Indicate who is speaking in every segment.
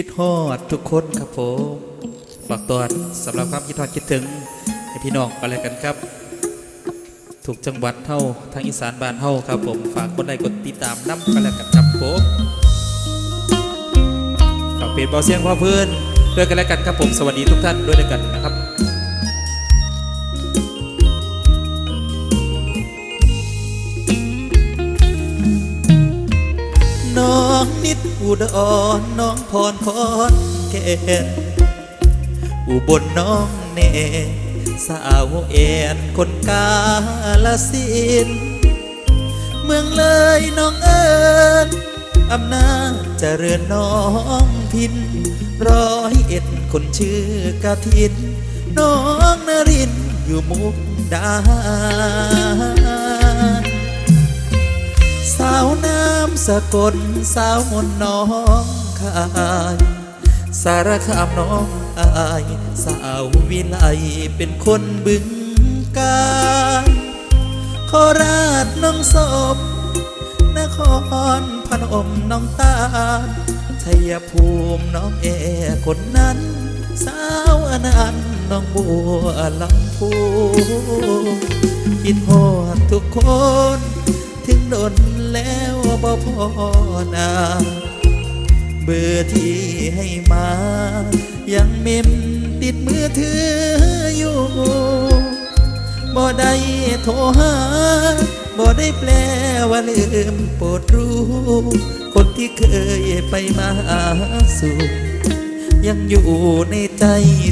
Speaker 1: คิดฮอดทุกคนครับผมฝากตอนสำหรับความคิดฮอดคิดถึงให้พี่น้องกันเลยกันครับ ถูกจังหวัดเท่าทางอีสานบ้านเท่าครับผมฝากกดไลค์กดติดตามน้ำกันแล้วกันครับผมฝากเป็นเบาเสียงพ่อเพื่อนด้วยกันแล้วกันครับผมสวัสดีทุกท่านด้วยกันนะครับ นิดอุดรน้องพรคอนแก่นอุบลน้องเนสาวเอ็นคนกาลสินเมืองเลยน้องเอิญอำนาจเจริญน้องพินร้อยเอ็ดคนชื่อกะทิน น้องนรินอยู่มุกดา สกลสาวมนน้องขาย สารคามน้องอาย สาววิไลเป็นคนบึงกาฬโคราชน้องสม นครพนมน้องตาชัยภูมิน้องเอคนนั้น สาวอนันต์น้องบัวลำพูคิดฮอดทุกคน ถึงโดนแล้วบ่พอนาเบอร์ที่ให้มา ยังเมมติดมือถืออยู่บ่ได้โทรหาบ่ได้แปลว่าลืมโปรดรู้ คนที่เคยไปมาสู่ยังอยู่ในใจ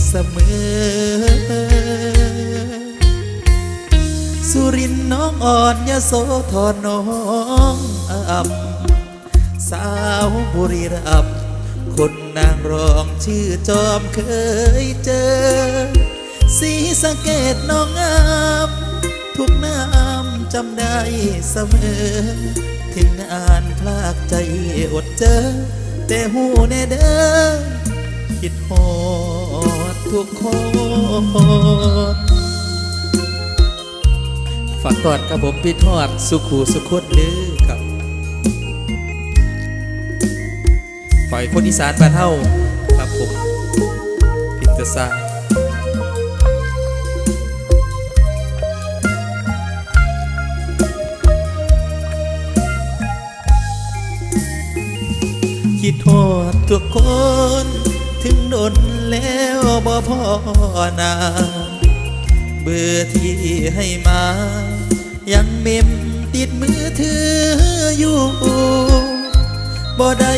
Speaker 1: เสมอ รินน้องอ่อนยโสธรน้องอ่ำสาวบุรีรัมคนนางรองชื่อจอมเคยเจอ สีสะเกตน้องงามทุกน้ำจำได้เสมอ ถึงอ่านพลากใจอดเจอ แต่หูแน่เด้อคิดฮอดทุกคน ฝากตอนกับผมพี่ทอดสุขูสุขคนเด้อครับฝ่ายคนอีสานบ้านเฮาครับผมพิตซาคิดทอดทุกคน ถึงโดนแล้วบ่พอนาเบอร์ที่ให้มา ยังเมมติดมือถืออยู่บ่ได้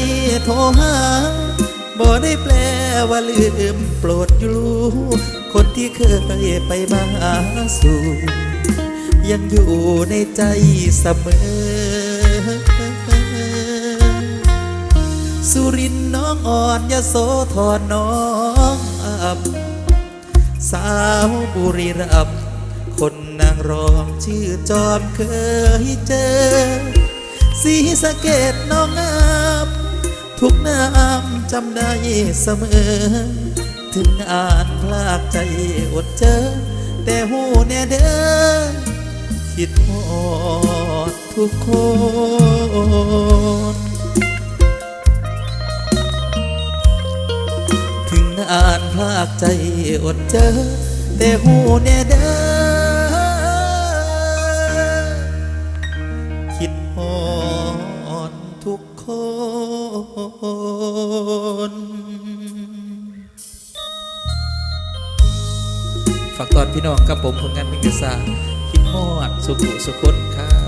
Speaker 1: โทรหาบ่ได้แปลว่าลืมโปรดอยู่รู้คนที่เคยไปมาสู่ยังอยู่ในใจเสมอ สุรินทร์น้องอ่อนยโสธรน้องอับ สาวบุรีรัมย์ คนนางรองชื่อจอมเคยเจอ สีสะเกตน้องงามทุกน้ำจำได้เสมอ ถึงอ่านพลากใจอดเจอ แต่หูแน่เด้อคิดฮอดทุกคนถึงอ่านภาคใจอดเจอ แต่หูแน่เด้อ ฝากตอนพี่น้องกับผมผลงานมิกษาคิดฮอดสุขุสุคนครับ